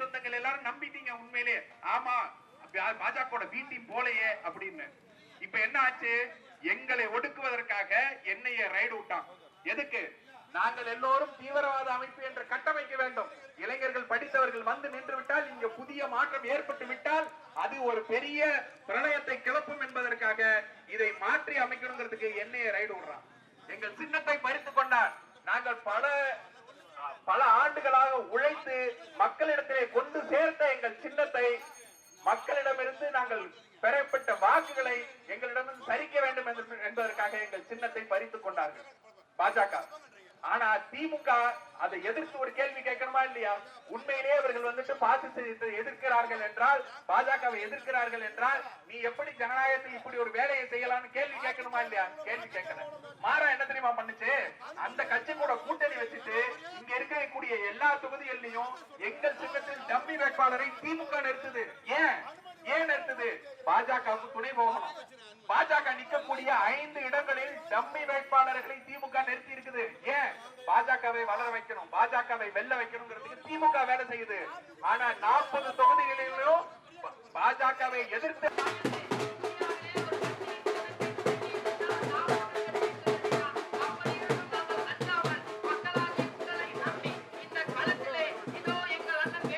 சொந்தங்கள் எல்லாரும் நம்பிட்டீங்க உண்மையிலே. ஆமா பாஜக வீட்டி போலையே அப்படின்னு. இப்ப என்ன ஆச்சு? எங்களை ஒடுக்குவதற்காக என்னைய ரைடு விட்டான். எதுக்கு? நாங்கள் எல்லோரும் தீவிரவாத அமைப்பு என்று கட்டமைக்க வேண்டும். இளைஞர்கள் படித்தவர்கள் வந்து நின்று விட்டால் இங்க புதிய மாற்றம் ஏற்பட்டு விட்டால் அது ஒரு பெரிய பிரணயத்தை கிளப்பும் என்பதற்காக இதை மாற்றி அமைக்கணுங்கிறதுக்கு என்னைய ரைடு விடுறான். எங்கள் சின்னத்தை பறித்து கொண்டார் நாங்கள் பல பல ஆண்டுகளாக உழைத்து மக்களிடத்திலே கொண்டு சேர்த்த எங்கள் சின்னத்தை மக்களிடமிருந்து நாங்கள் பெறப்பட்ட வாக்குகளை எங்களிடமிருந்து சரிக்க வேண்டும் என்று- என்பதற்காக எங்கள் சின்னத்தை பறித்துக் கொண்டார்கள். பாஜக. ஆனா திமுக அதை எதிர்த்து ஒரு கேள்வி கேட்கணுமா இல்லையா? உண்மையிலேயே அவர்கள் வந்துட்டு பாசிசத்தை எதிர்க்கிறார்கள் என்றால் பாஜகவை எதிர்க்கிறார்கள் என்றால் நீ எப்படி ஜனநாயகத்தில் இப்படி ஒரு வேலையை செய்யலாம்னு கேள்வி கேட்கணுமா இல்லையா? கேள்வி கேட்கல. மாறா என்ன தெரியுமா பண்ணுச்சு? அந்த கட்சி கூட கூட்டணி வச்சுட்டு இருக்கக்கூடிய எல்லா தொகுதிகளிலையும் எங்கள் சின்னத்தில் டம்மி வேட்பாளரை திமுக நிறுத்துது. ஏன்? ஏன் நிறுத்துது? பாஜகவுக்கு துணை போகணும். பாஜக நிற்கக்கூடிய ஐந்து இடங்களில் டம்மி வேட்பாளர்களை திமுக நிறுத்தி இருக்குது. ஏன்? பாஜகவை வளர வைக்கணும். பாஜகவை வெல்ல வைக்கணுங்கிறதுக்கு திமுக வேலை செய்யுது. ஆனா நாற்பது தொகுதிகளிலும் பாஜகவை எதிர்த்து también.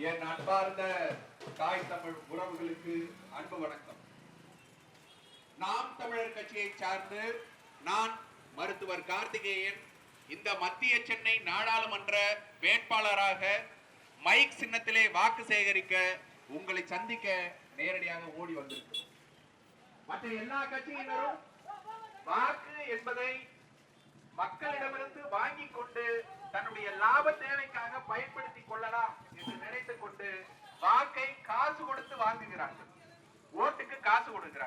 என் அன்பார்ந்த தாய் தமிழ் உறவுகளுக்கு அன்பு வணக்கம். நாம் தமிழர் கட்சியை சார்ந்து நான் மருத்துவர் கார்த்திகேயன் இந்த மத்திய சென்னை நாடாளுமன்ற வேட்பாளராக மைக் சின்னத்திலே வாக்கு சேகரிக்க உங்களை சந்திக்க நேரடியாக ஓடி வந்திருக்கிறோம். மற்ற எல்லா கட்சியினரும் வாக்கு என்பதை மக்களிடமிருந்து வாங்கிக் கொண்டு தன்னுடைய லாப தேவைக்காக பயன்படுத்திக் கொள்ளலாம் என்று நினைத்துக் கொண்டு வாக்கை காசு கொடுத்து வாங்குகிறார்கள். ஓட்டுக்கு காசு கொடுக்கிறார்கள்